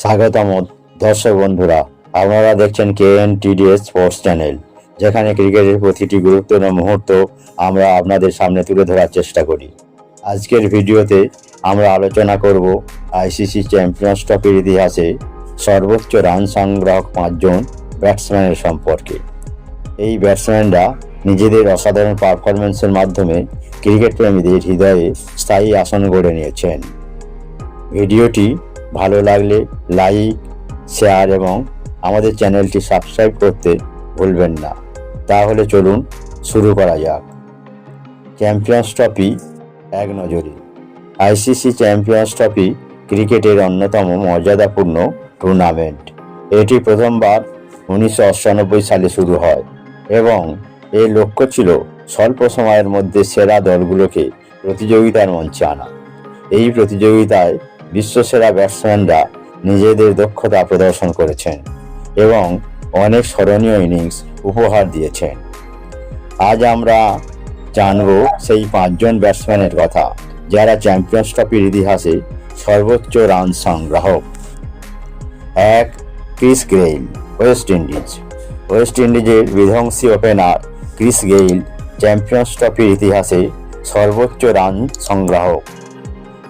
স্বাগতম দর্শক বন্ধুরা, আপনারা দেখছেন K N TDS sports channel যেখানে ক্রিকেটের প্রতিটি গুরুত্বপূর্ণ মুহূর্ত আমরা আপনাদের সামনে তুলে ধরার চেষ্টা করি। আজকের ভিডিওতে আমরা আলোচনা করব আইসিসি চ্যাম্পিয়ন্স ট্রফির ইতিহাসে সর্বোচ্চ রান সংগ্রাহক পাঁচজন ব্যাটসম্যানের সম্পর্কে। এই ব্যাটসম্যানরা নিজেদের অসাধারণ পারফরমেন্সের মাধ্যমে ক্রিকেট প্রেমীদের হৃদয়ে স্থায়ী আসন গড়ে নিয়েছেন। ভিডিওটি ভালো লাগলে লাইক শেয়ার এবং আমাদের চ্যানেলটি সাবস্ক্রাইব করতে ভুলবেন না। তাহলে চলুন শুরু করা যাক। চ্যাম্পিয়ন্স ট্রফি এক নজরে। আইসিসি চ্যাম্পিয়ন্স ট্রফি ক্রিকেটের অন্যতম মর্যাদাপূর্ণ টুর্নামেন্ট এটি প্রথমবার উনিশশো সালে শুরু হয় এবং এর লক্ষ্য ছিল স্বল্প সময়ের মধ্যে সেরা দলগুলোকে প্রতিযোগিতার মঞ্চে আনা। এই প্রতিযোগিতায় বিশ্বসেরা ব্যাটসম্যানরা নিজেদের দক্ষতা প্রদর্শন করেছেন এবং অনেক স্মরণীয় ইনিংস উপহার দিয়েছেন। আজ আমরা জানব সেই পাঁচজন ব্যাটসম্যানের কথা, যারা চ্যাম্পিয়ন্স ট্রফির ইতিহাসে সর্বোচ্চ রান সংগ্রাহক। এক Chris Gayle West Indies West ইন্ডিজের বিধ্বংসী ওপেনার ক্রিস গেইল চ্যাম্পিয়ন্স ট্রফির ইতিহাসে সর্বোচ্চ রান সংগ্রাহক।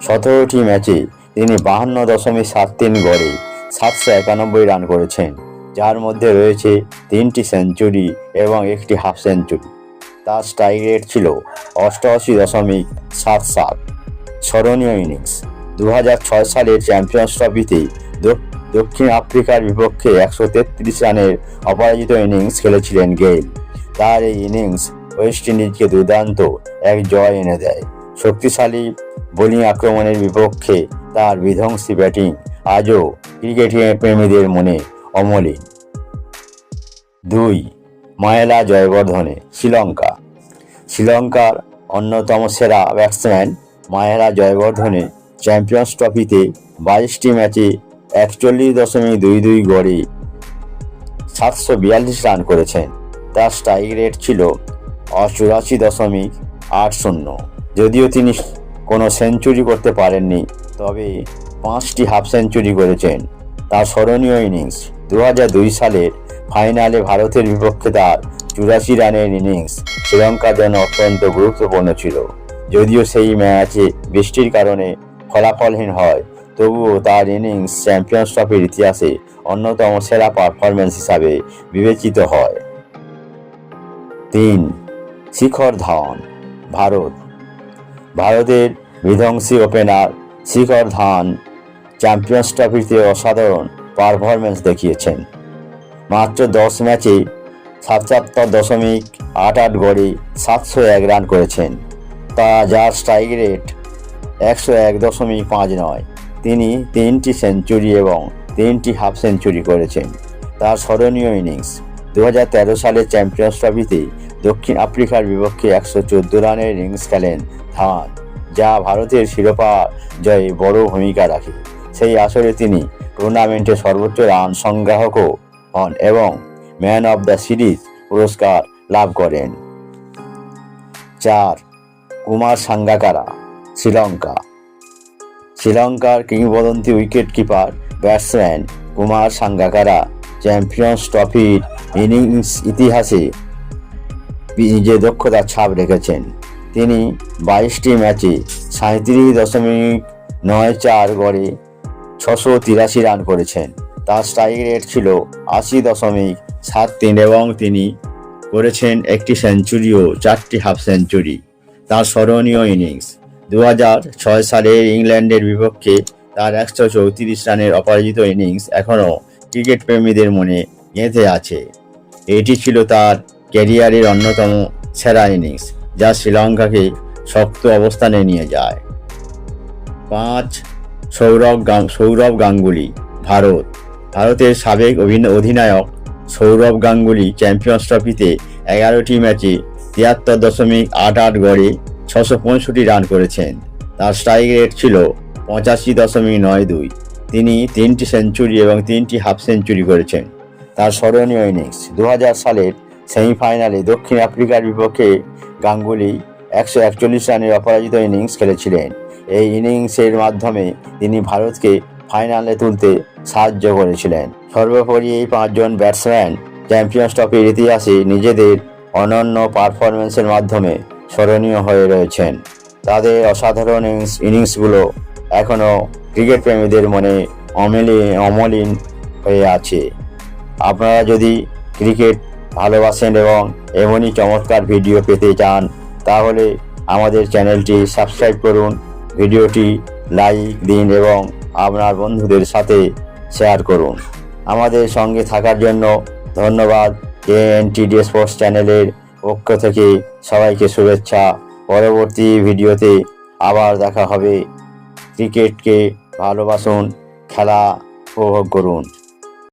সতেরোটি ম্যাচে তিনি বাহান্ন দশমিক সাত তিন গড়ে সাতশো একানব্বই রান করেছেন, যার মধ্যে রয়েছে তিনটি সেঞ্চুরি এবং একটি হাফ সেঞ্চুরি। তার স্ট্রাইক রেট ছিল অষ্টআশি দশমিক সাত সাত। স্মরণীয় ইনিংস দু সালের চ্যাম্পিয়ন্স ট্রফিতে দক্ষিণ আফ্রিকার বিপক্ষে একশো তেত্রিশ রানের অপরাজিত ইনিংস খেলেছিলেন গেইল। তার এই ইনিংস ওয়েস্ট ইন্ডিজকে দুর্দান্ত এক জয় এনে দেয়। শক্তিশালী বোলিং আক্রমণের বিপক্ষে তার বিধ্বংসী ব্যাটিং আজও ক্রিকেট প্রেমীদের মনে অমলিন। দুই, মায়েলা জয়বর্ধনে, শ্রীলঙ্কা। শ্রীলঙ্কার অন্যতম সেরা ব্যাটসম্যান মায়েলা জয়বর্ধনে চ্যাম্পিয়ন্স ট্রফিতে বাইশটি ম্যাচে একচল্লিশ দশমিক দুই দুই গড়ে সাতশো বিয়াল্লিশ রান করেছেন। তার স্ট্রাইক রেট ছিল অচুরাশি দশমিক আট শূন্য। যদিও তিনি কোনো সেঞ্চুরি করতে পারেননি। তবে পাঁচটি হাফ সেঞ্চুরি করেছেন। তার স্মরণীয় ইনিংস দু সালের ফাইনালে ভারতের বিপক্ষে তার চুরাশি রানের ইনিংস শ্রীলঙ্কার জন্য অত্যন্ত গুরুত্বপূর্ণ ছিল। যদিও সেই ম্যাচে বৃষ্টির কারণে ফলাফলহীন হয়, তবুও তার ইনিংস চ্যাম্পিয়ন্স ট্রফির ইতিহাসে অন্যতম সেরা পারফরমেন্স হিসাবে বিবেচিত হয়। তিন, শিখর ধাওয়ান, ভারত। ভারতের বিধ্বংসী ওপেনার শিখর ধান চ্যাম্পিয়ন্স ট্রফিতে অসাধারণ পারফরমেন্স দেখিয়েছেন। মাত্র দশ ম্যাচে সাতাত্তর দশমিক আট আট গড়ে সাতশো এক রান করেছেন। তা যার স্ট্রাইক রেট একশো এক দশমিক পাঁচ নয়। তিনি তিনটি সেঞ্চুরি এবং তিনটি হাফ সেঞ্চুরি করেছেন। তার স্মরণীয় ইনিংস দু সালের চ্যাম্পিয়ন্স ট্রফিতে দক্ষিণ আফ্রিকার বিপক্ষে একশো চোদ্দ রানের ইনিংস খেলেন ধাওয়ান যা ভারতের শিরোপা জয়ে বড় ভূমিকা রাখে। সেই আসরে তিনি টুর্নামেন্টে সর্বোচ্চ রান সংগ্রাহকও হন এবং ম্যান অব দ্য সিরিজ পুরস্কার লাভ করেন। চার, কুমার সাঙ্গাকারা, শ্রীলঙ্কা। শ্রীলঙ্কার কিংবদন্তি wicket keeper batsman Kumar Sangakkara Champions ট্রফির ইনিংস ইতিহাসে নিজের দক্ষতার ছাপ রেখেছেন। তিনি বাইশটি ম্যাচে সাঁত্রিশ দশমিক নয় চার গড়ে ছশো তিরাশি রান করেছেন। তার স্ট্রাইক রেট ছিল আশি দশমিক সাত তিন এবং তিনি করেছেন একটি সেঞ্চুরি ও চারটি হাফ সেঞ্চুরি তার স্মরণীয় ইনিংস দু ছয় সালে ইংল্যান্ডের বিপক্ষে তার একশো চৌত্রিশ রানের অপরাজিত ইনিংস এখনও ক্রিকেট প্রেমীদের মনে গেঁথে আছে। এটি ছিল তার ক্যারিয়ারের অন্যতম সেরা ইনিংস যা শ্রীলঙ্কাকে শক্ত অবস্থানে নিয়ে যায়। পাঁচ, সৌরভ সৌরভ গাঙ্গুলি, ভারত। ভারতের সাবেক অধিনায়ক সৌরভ গাঙ্গুলি চ্যাম্পিয়ন্স ট্রফিতে এগারোটি ম্যাচে তিয়াত্তর দশমিক আট আট গড়ে ছশো পঁয়ষট্টি রান করেছেন। তার স্ট্রাইক রেট ছিল পঁচাশি দশমিক নয় দুই। তিনি তিনটি সেঞ্চুরি এবং তিনটি হাফ সেঞ্চুরি করেছেন। তার স্মরণীয় ইনিংস দু হাজার সালের সেমিফাইনালে দক্ষিণ আফ্রিকার বিপক্ষে গাঙ্গুলি একশো একচল্লিশ রানের অপরাজিত ইনিংস খেলেছিলেন। এই ইনিংসের মাধ্যমে তিনি ভারতকে ফাইনালে তুলতে সাহায্য করেছিলেন। সর্বোপরি এই পাঁচজন ব্যাটসম্যান চ্যাম্পিয়ন্স ট্রফির ইতিহাসে নিজেদের অনন্য পারফরমেন্সের মাধ্যমে স্মরণীয় হয়ে রয়েছেন। তাদের অসাধারণ ইনিংস, ইনিংসগুলো এখনও ক্রিকেট প্রেমীদের মনে অমলি অমলিন হয়ে আছে। আপনারা যদি ক্রিকেট ভালোবাসেন এবং এমনই চমৎকার ভিডিও পেতে চান, তাহলে আমাদের চ্যানেলটি সাবস্ক্রাইব করুন, ভিডিওটি লাইক দিন এবং আপনার বন্ধুদের সাথে শেয়ার করুন। আমাদের সঙ্গে থাকার জন্য ধন্যবাদ কে এন টি স্পোর্টস চ্যানেলের পক্ষ থেকে সবাইকে শুভেচ্ছা। পরবর্তী ভিডিওতে আবার দেখা হবে। ক্রিকেটকে ভালোবাসুন, খেলা উপভোগ করুন।